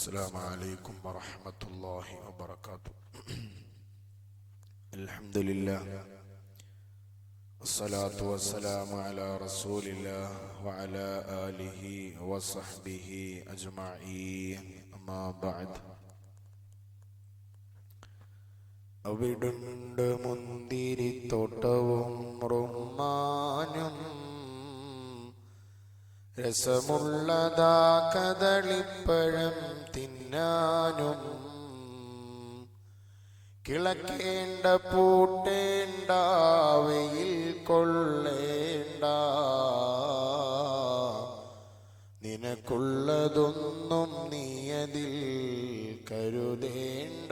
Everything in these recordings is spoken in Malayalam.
السلام عليكم ورحمة الله وبركاته الحمد لله والصلاة والسلام على رسول الله وعلى آله وصحبه أجمعين أما بعد അവിടുണ്ട് മുന്തിരിത്തോട്ടവും റുമാനും രസമുള്ളതാ കദളിപ്പഴം തിന്നാനും. കിളക്കേണ്ട പൂട്ടേണ്ട വെയിൽ കൊള്ളേണ്ട. നിനക്കുള്ളതൊന്നും നീയതിൽ കരുതേണ്ട.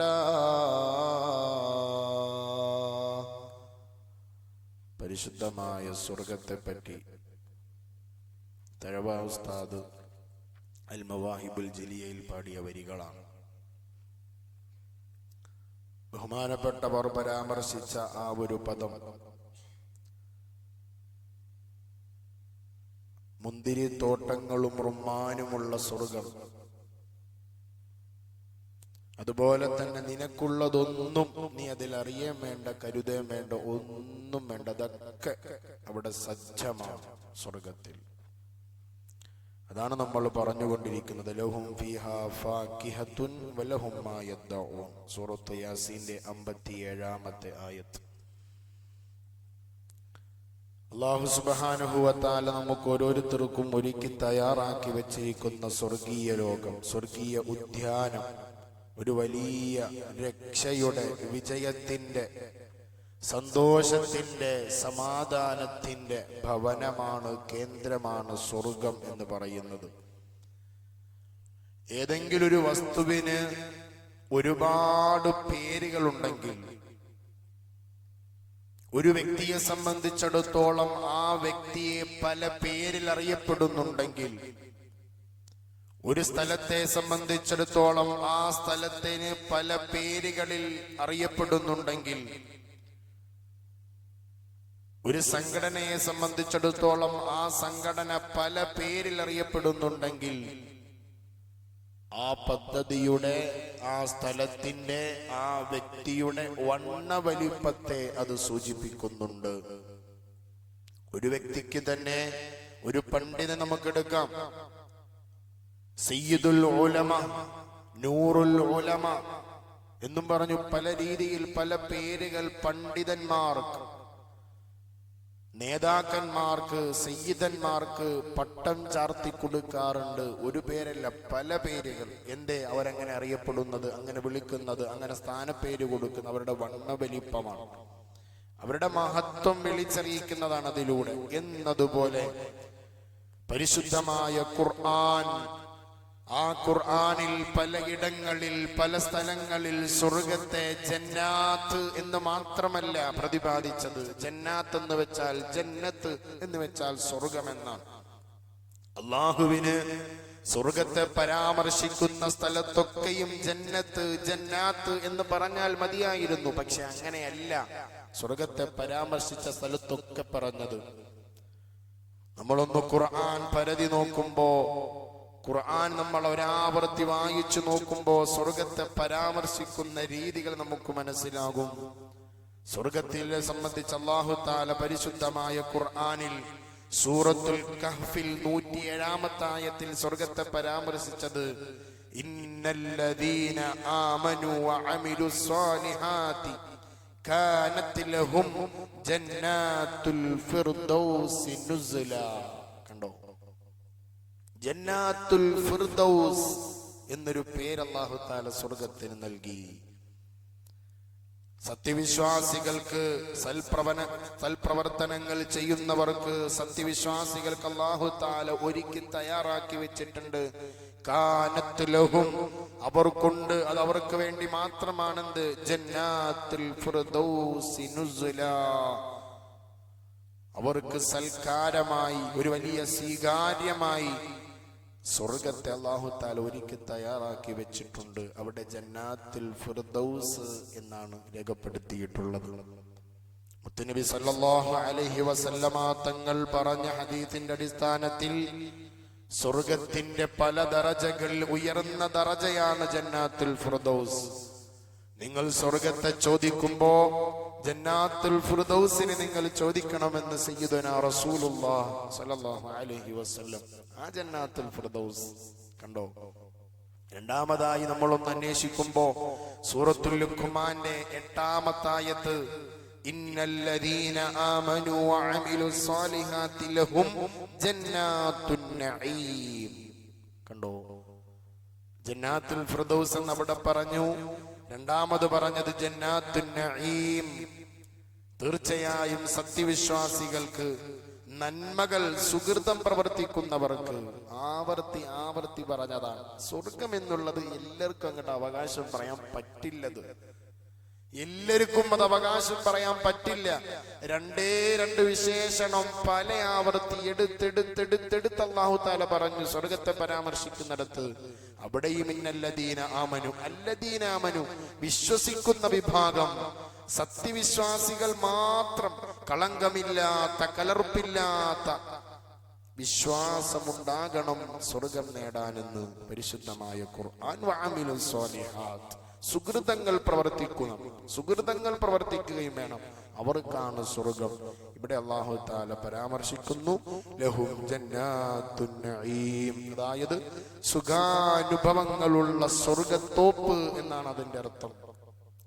പരിശുദ്ധമായ സ്വർഗത്തെപ്പറ്റി തഴവ ഉസ്താദ് അൽ മവാഹിബുൽ ജലിയയിൽ പാടിയ വരികളാണ്. ബഹുമാനപ്പെട്ടവർ പരാമർശിച്ച ആ ഒരു പദം മുന്തിരിത്തോട്ടങ്ങളും റുമ്മാനുമുള്ള സ്വർഗം. അതുപോലെ തന്നെ നിനക്കുള്ളതൊന്നും നീ അതിൽ അറിയാൻ വേണ്ട കരുതേം വേണ്ട ഒന്നും വേണ്ട അതൊക്കെ അവിടെ സജ്ജമാണ് സ്വർഗത്തിൽ. അതാണ് നമ്മൾ പറഞ്ഞുകൊണ്ടിരിക്കുന്നത്. ലഹും ഫീഹാ ഫാക്കിഹത്തുൻ വലഹും മാ യദ്ദഊൻ. സൂറത്ത് യാസീന്റെ 57ാമത്തെ ആയത്ത്. അള്ളാഹു സുബ്ഹാനഹു വതആല നമുക്ക് ഓരോരുത്തർക്കും ഒരുക്കി തയ്യാറാക്കി വെച്ചിരിക്കുന്ന സ്വർഗീയ ലോകം സ്വർഗീയ ഉദ്യാനം ഒരു വലിയ രക്ഷയുടെ വിജയത്തിന്റെ സന്തോഷത്തിന്റെ സമാധാനത്തിന്റെ ഭവനമാണ് കേന്ദ്രമാണ് സ്വർഗം എന്ന് പറയുന്നത്. ഏതെങ്കിലും ഒരു വസ്തുവിന് ഒരുപാട് പേരുകളുണ്ടെങ്കിൽ ഒരു വ്യക്തിയെ സംബന്ധിച്ചിടത്തോളം ആ വ്യക്തിയെ പല പേരിൽ അറിയപ്പെടുന്നുണ്ടെങ്കിൽ ഒരു സ്ഥലത്തെ സംബന്ധിച്ചിടത്തോളം ആ സ്ഥലത്തിന് പല പേരുകളിൽ അറിയപ്പെടുന്നുണ്ടെങ്കിൽ ഒരു സംഘടനയെ സംബന്ധിച്ചിടത്തോളം ആ സംഘടന പല പേരിൽ അറിയപ്പെടുന്നുണ്ടെങ്കിൽ ആ പദ്ധതിയുടെ ആ സ്ഥലത്തിന്റെ ആ വ്യക്തിയുടെ വണ്ണ വലിപ്പത്തെ അത് സൂചിപ്പിക്കുന്നുണ്ട്. ഒരു വ്യക്തിക്ക് തന്നെ ഒരു പണ്ഡിതനെ നമുക്കെടുക്കാം. സയ്യിദുൽ ഓലമ നൂറുൽ ഓലമ എന്നും പറഞ്ഞു പല രീതിയിൽ പല പേരുകൾ പണ്ഡിതന്മാർക്ക് നേതാക്കന്മാർക്ക് സയ്യിദന്മാർക്ക് പട്ടം ചാർത്തി കൊടുക്കാറുണ്ട്. ഒരു പേരല്ല പല പേരുകൾ. എന്തേ അവരങ്ങനെ അറിയപ്പെടുന്നത് അങ്ങനെ വിളിക്കുന്നത് അങ്ങനെ സ്ഥാനപ്പേര് കൊടുക്കുന്ന അവരുടെ വണ്ണവലിപ്പമാണ്. അവരുടെ മഹത്വം വിളിച്ചറിയിക്കുന്നതാണ് അതിലൂടെ. എന്നതുപോലെ പരിശുദ്ധമായ ഖുർആൻ ആ ഖുർആാനിൽ പലയിടങ്ങളിൽ പല സ്ഥലങ്ങളിൽ സ്വർഗത്തെ ജന്നാത്ത് എന്ന് മാത്രമല്ല പ്രതിപാദിച്ചത്. ജന്നാത്ത് എന്ന് വെച്ചാൽ ജന്നത്ത് എന്ന് വെച്ചാൽ സ്വർഗമെന്നാണ്. അള്ളാഹുവിന് സ്വർഗത്തെ പരാമർശിക്കുന്ന സ്ഥലത്തൊക്കെയും ജന്നത്ത് ജന്നാത്ത് എന്ന് പറഞ്ഞാൽ മതിയായിരുന്നു. പക്ഷെ അങ്ങനെയല്ല. സ്വർഗത്തെ പരാമർശിച്ച സ്ഥലത്തൊക്കെ പറഞ്ഞത്. നമ്മളൊന്ന് ഖുർആൻ പരതി നോക്കുമ്പോ ഖുർആൻ നമ്മൾ ഒരാവർത്തി വായിച്ചു നോക്കുമ്പോൾ സ്വർഗത്തെ പരാമർശിക്കുന്ന രീതികൾ നമുക്ക് മനസ്സിലാകും. സ്വർഗത്തിലെ സംബന്ധിച്ച് അള്ളാഹു താല പരിശുദ്ധമായ ഖുർആനിൽ സൂറത്തുൽ കഹ്ഫിൽ നൂറ്റി ഏഴാമത്തെ ആയത്തിൽ സ്വർഗത്തെ പരാമർശിച്ചത് ഇന്നല്ലദീന ആമനു വഅമിലു സ്വാലിഹാതി കാനത്ത് ലഹും ജന്നാത്തുൽ ഫിർദൗസി നുസ്ല. ജന്നാത്തുൽ ഫിർദൌസ് എന്നൊരു പേര് അള്ളാഹു താല സ്വർഗത്തിന് നൽകി. സത്യവിശ്വാസികൾക്ക് സൽപ്രവന സൽപ്രവർത്തനങ്ങൾ ചെയ്യുന്നവർക്ക് സത്യവിശ്വാസികൾക്ക് അള്ളാഹു താല ഒരുക്കി തയ്യാറാക്കി വെച്ചിട്ടുണ്ട്. കാനത്തുലഹും അവർക്കുണ്ട് അത് അവർക്ക് വേണ്ടി മാത്രമാണെന്ത്? ജന്നാത്തുൽ അവർക്ക് സൽക്കാരമായി ഒരു വലിയ സ്വീകാര്യമായി സ്വർഗത്തെ അള്ളാഹുത്താൽ ഒരുക്കി തയ്യാറാക്കി വെച്ചിട്ടുണ്ട്. അവിടെ ജന്നാത്തിൽ ഫിർദൗസ് എന്നാണ് രേഖപ്പെടുത്തിയിട്ടുള്ളത്. മുത്തുനബി സല്ലല്ലാഹു അലൈഹി വസല്ലമ തങ്ങൾ പറഞ്ഞ ഹദീസിന്റെ അടിസ്ഥാനത്തിൽ സ്വർഗത്തിന്റെ പല ദറജകൾ ഉയർന്ന ദറജയാണ് ജന്നാത്തുൽ ഫിർദൗസ്. നിങ്ങൾ സ്വർഗത്തെ ചോദിക്കുമ്പോ ജന്നാത്തുൽ ഫിർദൗസിനെ നിങ്ങൾ ചോദിക്കണമെന്ന് സയ്യിദുന റസൂലുള്ളാഹി സ്വല്ലല്ലാഹു അലൈഹി വസല്ലം കണ്ടോ? രണ്ടാമതായി നമ്മളൊന്ന് അന്വേഷിക്കുമ്പോ സൂറത്തുൽ ലുഖ്മാന്റെ ഇന്നല്ലദീന കണ്ടോ? ജന്നാത്തുൽ ഫിർദൗസ് എന്ന് അവിടെ പറഞ്ഞു രണ്ടാമത് പറഞ്ഞത് ജന്നാത്തുൻ തീർച്ചയായും സത്യവിശ്വാസികൾക്ക് നന്മകൾ സുഹൃതം പ്രവർത്തിക്കുന്നവർക്ക് ആവർത്തി ആവർത്തി പറഞ്ഞതാണ്. സ്വർഗം എന്നുള്ളത് എല്ലാവർക്കും അങ്ങോട്ട് അവകാശം പറയാൻ പറ്റില്ലത്. എല്ലാവർക്കും അത് അവകാശം പറയാൻ പറ്റില്ല. രണ്ടേ രണ്ട് വിശേഷണം പല ആവർത്തി എടുത്തെടുത്തെടുത്തെടുത്ത് അള്ളാഹു താല പറഞ്ഞു സ്വർഗത്തെ പരാമർശിക്കുന്നിടത്ത് അവിടെയും ഇന്നല്ലദീന ആമനു അല്ലദീന ആമനു വിശ്വസിക്കുന്ന വിഭാഗം സത്യവിശ്വാസികൾ മാത്രം കളങ്കമില്ലാത്ത കലർപ്പില്ലാത്ത വിശ്വാസമുണ്ടാകണം സ്വർഗം നേടാനെന്ന് പരിശുദ്ധമായ സുഹൃതങ്ങൾ പ്രവർത്തിക്കണം സുഹൃതങ്ങൾ പ്രവർത്തിക്കുകയും വേണം. അവർക്കാണ് സ്വർഗം. ഇവിടെ അള്ളാഹു താല പരാമർശിക്കുന്നു അതായത് സുഖാനുഭവങ്ങളുള്ള സ്വർഗത്തോപ്പ് എന്നാണ് അതിന്റെ അർത്ഥം.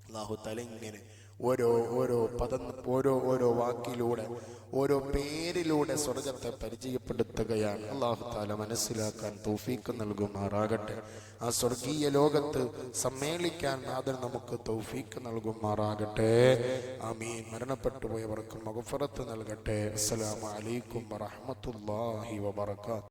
അള്ളാഹു താല ഇങ്ങനെ ഓരോ ഓരോ പദം ഓരോ ഓരോ വാക്കിലൂടെ ഓരോ പേരിലൂടെ സ്വർഗത്തെ പരിചയപ്പെടുത്തുകയാണ്. അള്ളാഹു താല മനസ്സിലാക്കാൻ തൗഫീക്ക് നൽകുമാറാകട്ടെ. ആ സ്വർഗീയ ലോകത്ത് സമ്മേളിക്കാൻ നാഥൻ നമുക്ക് തൗഫീക്ക് നൽകുമാറാകട്ടെ. ആമീൻ. മരണപ്പെട്ടു പോയവർക്ക് നൽകട്ടെ. അസ്സലാമു അലൈക്കും വറഹ്മത്തുള്ളാഹി വബറകാത്ത്